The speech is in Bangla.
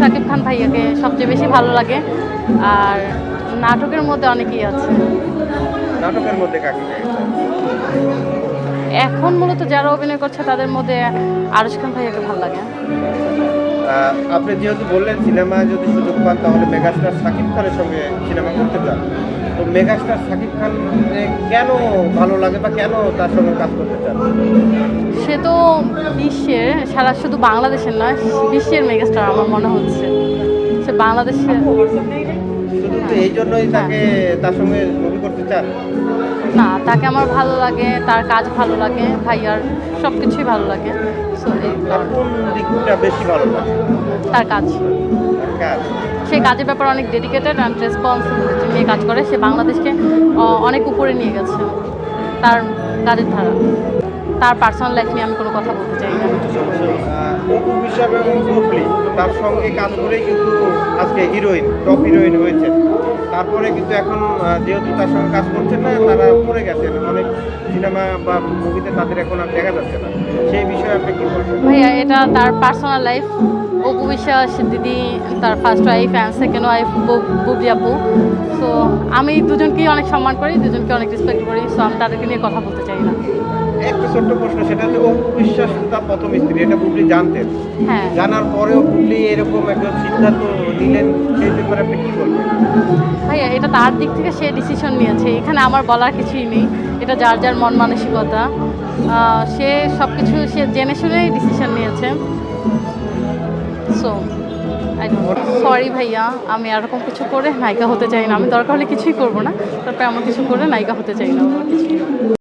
শাকিব খান ভাইয়াকে সবচেয়ে বেশি ভালো লাগে। আর নাটকের মধ্যে অনেকেই আছে। নাটকের মধ্যে কাকে এখন মূলত যারা অভিনয় করছে তাদের মধ্যে আরশ খান ভাইয়াকে ভালো লাগে। আপনি যেহেতু বললেন সিনেমা যদি সুযোগ পান তাহলে মেগাস্টার শাকিব খানের সঙ্গে সিনেমা করতে চান। তো মেগাস্টার শাকিব খান কেন ভালো লাগে বা কেন তার সঙ্গে কাজ করতে চান? সে তো বিশ্বের সারা শুধু বাংলাদেশের নয় বিশ্বের মেগাস্টার আমার মনে হচ্ছে। সে বাংলাদেশের শুধু তো এই জন্যই তাকে তার সঙ্গে মুভি করতে চান? না তাকে আমার ভালো লাগে তার কাজ ভালো লাগে ভাইয়ার সব কিছুই ভালো লাগে সো এই তার দিকটা বেশি ভালো লাগে? তার কাজ। সে কাজের ব্যাপারে অনেক ডেডিকেটেড অ্যান্ড রেসপন্সিবিলিটি নিয়ে কাজ করে সে বাংলাদেশকে অনেক উপরে নিয়ে গেছে তার কাজের ধারা। তার পার্সোনাল লাইফ নিয়ে আমি কোনো কথা বলতে চাই না। তার সঙ্গে কাজ করেই কিন্তু আজকে হিরোইন টপ হিরোইন হয়েছে। তারপরে কিন্তু এখন যেহেতু তার সঙ্গে কাজ করছেন না তারা পড়ে গেছেন। অনেক সিনেমা বা মুভিতে তাদের এখন আর দেখা যাচ্ছে না। সেই বিষয়ে আপনি কি বলবেন? ভাইয়া এটা তার পার্সোনাল লাইফ অপু বিশ্বাস দিদি তার first wife and second wife Bubly apu. So আমি দুজনকেই অনেক সম্মান করি দুজনকে অনেক রেসপেক্ট করি। সো আমি তাদেরকে নিয়ে কথা বলতে চাই না। একটা ছোট্ট প্রশ্ন সেটা হচ্ছে অপু বিশ্বাস তার প্রথম স্ত্রী এটা বুবলি জানতেন। হ্যাঁ। জানার পরেও বুবলি এরকম একটা সিদ্ধান্ত নিলেন সেই ব্যাপারে আপনি কি বলবেন? ভাইয়া, এটা তার দিক থেকে সে ডিসিশন নিয়েছে। এখানে আমার বলার কিছুই নেই। এটা যার যার মন মানসিকতা। সে সব কিছু সে জেনে শুনেই ডিসিশন নিয়েছে। সো সরি ভাইয়া, আমি এরকম কিছু করে নায়িকা হতে চাই না। আমি দরকার হলে কিছুই করব না। তারপরে আমার কিছু করে নায়িকা হতে চাই না।